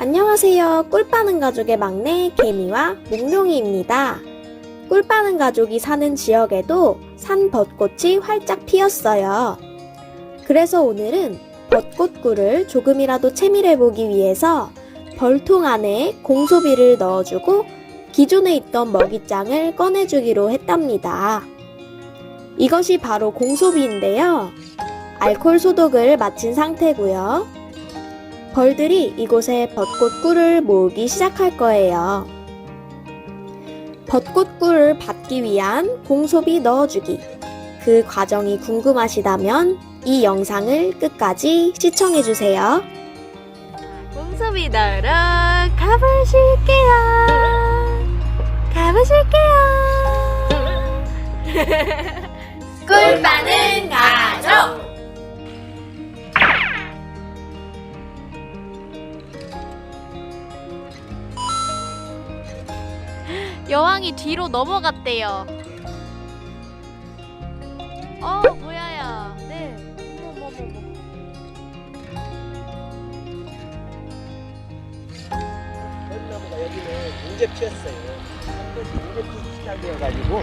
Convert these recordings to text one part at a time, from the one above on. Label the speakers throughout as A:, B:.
A: 안녕하세요. 꿀 빠는 가족의 막내 개미와 몽룡이입니다. 꿀 빠는 가족이 사는 지역에도 산 벚꽃이 활짝 피었어요. 그래서 오늘은 벚꽃꿀을 조금이라도 채밀해 보기 위해서 벌통 안에 공소비를 넣어주고 기존에 있던 먹이장을 꺼내주기로 했답니다. 이것이 바로 공소비인데요. 알콜 소독을 마친 상태고요. 벌들이 이곳에 벚꽃 꿀을 모으기 시작할 거예요. 벚꽃 꿀을 받기 위한 공소비 넣어주기. 그 과정이 궁금하시다면 이 영상을 끝까지 시청해주세요. 공소비 넣으러 가보실게요. 가보실게요. 꿀 빠는 가족!
B: 여왕이 뒤로 넘어갔대요. 어, 뭐야야. 네. 어머머머머.
C: 별나무가 여기는 문제 피었어요. 한 번씩 문제 피기 시작이어가지고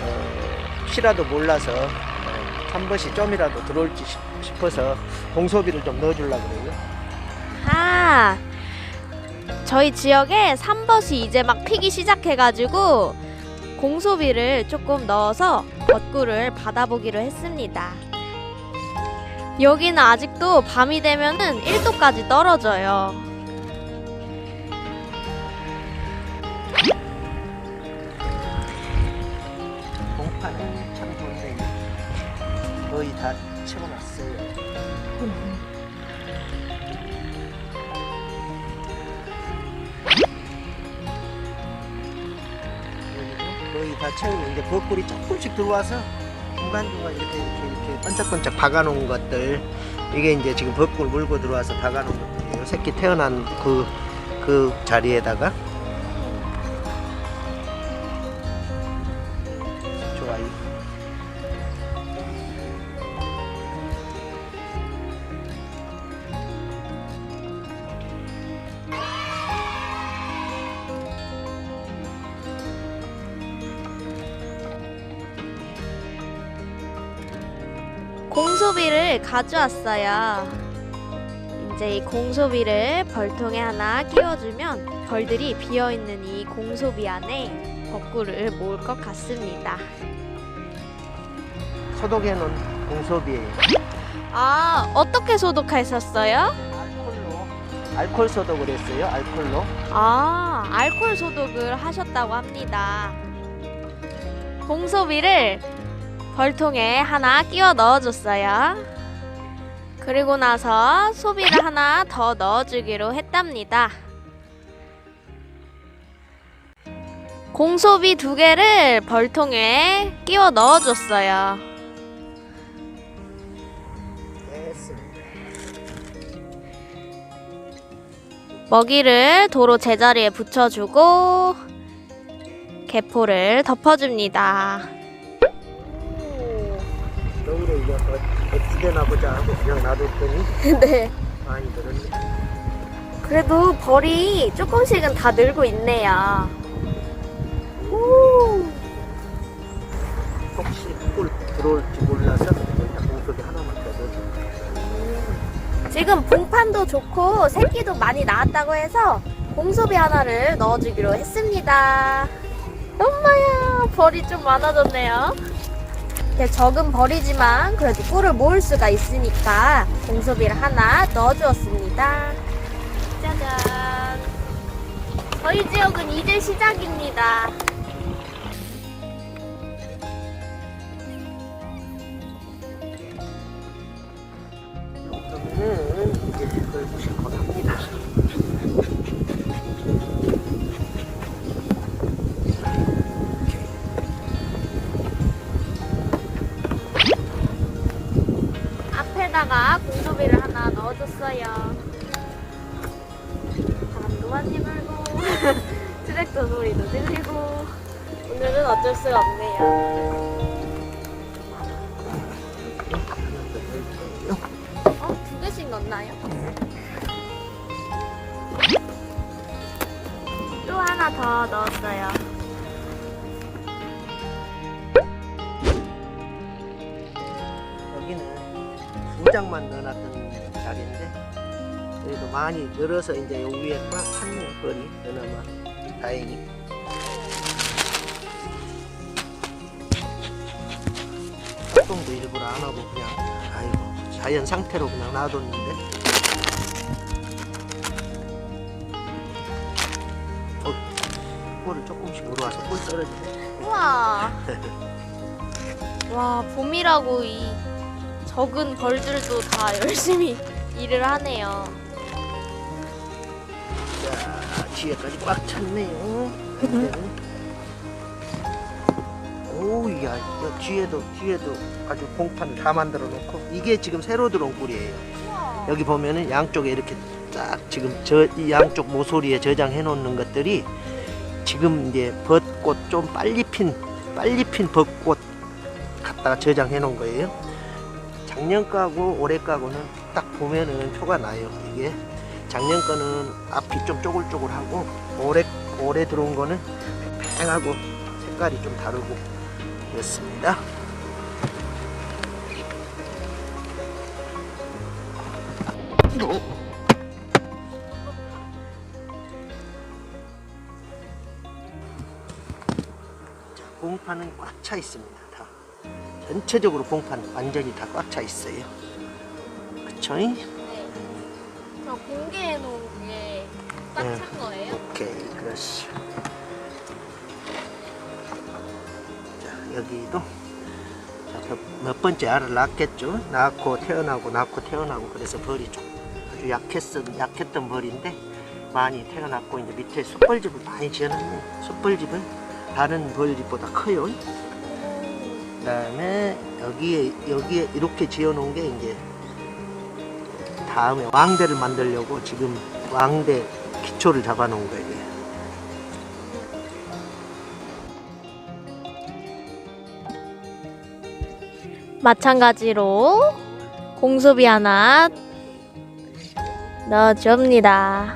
C: 어, 피라도 몰라서 어, 한 번씩 좀이라도 들어올지 싶- 싶어서 공소비를 좀 넣어주려고 그래요.
B: 아, 저희 지역에 삼벗이 이제 막 피기 시작해가지고 공소비를 조금 넣어서 벚꿀을 받아보기로 했습니다. 여기는 아직도 밤이 되면은 1도까지 떨어져요.
C: 거의 다 채우고 이제 벚꿀이 조금씩 들어와서 중간중간 이렇게 이렇게 이렇게 반짝반짝 박아놓은 것들 이게 이제 지금 벚꿀 물고 들어와서 박아놓은 것들이에요. 새끼 태어난 그, 그 자리에다가
B: 공소비를 가져왔어요. 이제 이 공소비를 벌통에 하나 끼워주면 벌들이 비어있는 이 공소비 안에 벚꿀을 모을 것 같습니다.
C: 소독해 놓은 공소비예요.
B: 아, 어떻게 소독하셨어요?
C: 알콜로 알콜 소독을 했어요. 알콜로.
B: 아, 알콜 소독을 하셨다고 합니다. 공소비를 벌통에 하나 끼워 넣어줬어요. 그리고 나서 소비를 하나 더 넣어주기로 했답니다. 공소비 두 개를 벌통에 끼워 넣어줬어요. 먹이를 도로 제자리에 붙여주고 개포를 덮어줍니다.
C: 어떻게 나보자 하고 그냥 놔뒀더니
B: 네.
C: 많이 늘었네.
B: 그래도 벌이 조금씩은 다 늘고 있네요. 오.
C: 혹시 꿀 들어올지 몰라서 일단 공소비 하나만 더 넣어줘.
B: 지금 봉판도 좋고 새끼도 많이 나왔다고 해서 공소비 하나를 넣어주기로 했습니다. 엄마야, 벌이 좀 많아졌네요. 이렇게 적은 벌이지만 그래도 꿀을 모을 수가 있으니까 공소비를 하나 넣어주었습니다. 짜잔. 저희 지역은 이제 시작입니다. 여기다가 공소비를 하나 넣어줬어요. 바람도 많이 불고 트랙터 소리도 들리고 오늘은 어쩔 수가 없네요. 어? 두 개씩 넣나요? 또 하나 더 넣었어요.
C: 두 장만 넣어놨던 자리인데 그래도 많이 늘어서 이제 요 위에 꽉 찼네 벌이 그나마 다행히. 활동도 일부러 안 하고 그냥 아이고 자연 상태로 그냥 놔뒀는데. 어, 꿀을 조금씩 물어와서 꿀 떨어지네.
B: 우와. 와, 봄이라고 이 적은 벌들도 다 열심히 일을 하네요.
C: 자, 뒤에까지 꽉 찼네요. 오, 야, 야, 뒤에도, 뒤에도 아주 공판을 다 만들어 놓고, 이게 지금 새로 들어온 꿀이에요. 여기 보면은 양쪽에 이렇게 딱 지금 저, 이 양쪽 모서리에 저장해 놓는 것들이 지금 이제 벚꽃 좀 빨리 핀, 빨리 핀 벚꽃 갖다가 저장해 놓은 거예요. 작년 거하고 올해 거하고는 딱 보면은 표가 나요, 이게. 작년 거는 앞이 좀 쪼글쪼글하고 올해 올해 들어온 거는 팽팽하고 색깔이 좀 다르고 그렇습니다. 자, 봉판은 꽉 차 있습니다. 다 전체적으로 봉판 완전히 다 꽉 차 있어요. 그쵸?
B: 네. 저 공개해 놓은 게
C: 네.
B: 꽉찬 거예요?
C: 오케이, 그렇지. 자, 여기도 자, 몇, 몇 번째 알을 낳았겠죠? 낳고 태어나고 낳고 태어나고 그래서 벌이 좀 아주 약했던 약했던 벌인데 많이 태어났고 이제 밑에 숯벌집을 많이 지어놨네. 숯벌집은 다른 벌집보다 커요. 그다음에 여기에 여기에 이렇게 지어놓은 게 이제 다음에 왕대를 만들려고 지금 왕대 기초를 잡아놓은 거예요.
B: 마찬가지로 공수비 하나 넣어줍니다.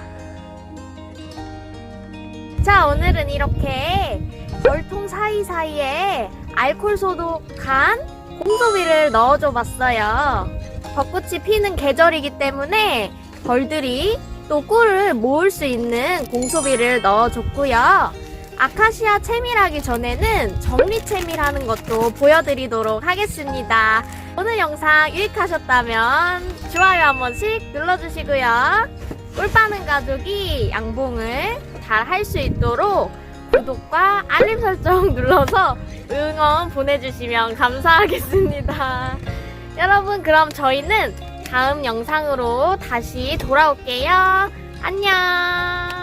B: 자, 오늘은 이렇게 벌통 사이사이에 알콜 소독한 공소비를 넣어줘 봤어요. 벚꽃이 피는 계절이기 때문에 벌들이 또 꿀을 모을 수 있는 공소비를 넣어줬고요. 아카시아 채밀하기 전에는 정리 채밀하는 것도 보여드리도록 하겠습니다. 오늘 영상 유익하셨다면 좋아요 한 번씩 눌러주시고요. 꿀 빠는 가족이 양봉을 잘 할 수 있도록 구독과 알림 설정 눌러서 응원 보내주시면 감사하겠습니다. 여러분, 그럼 저희는 다음 영상으로 다시 돌아올게요. 안녕!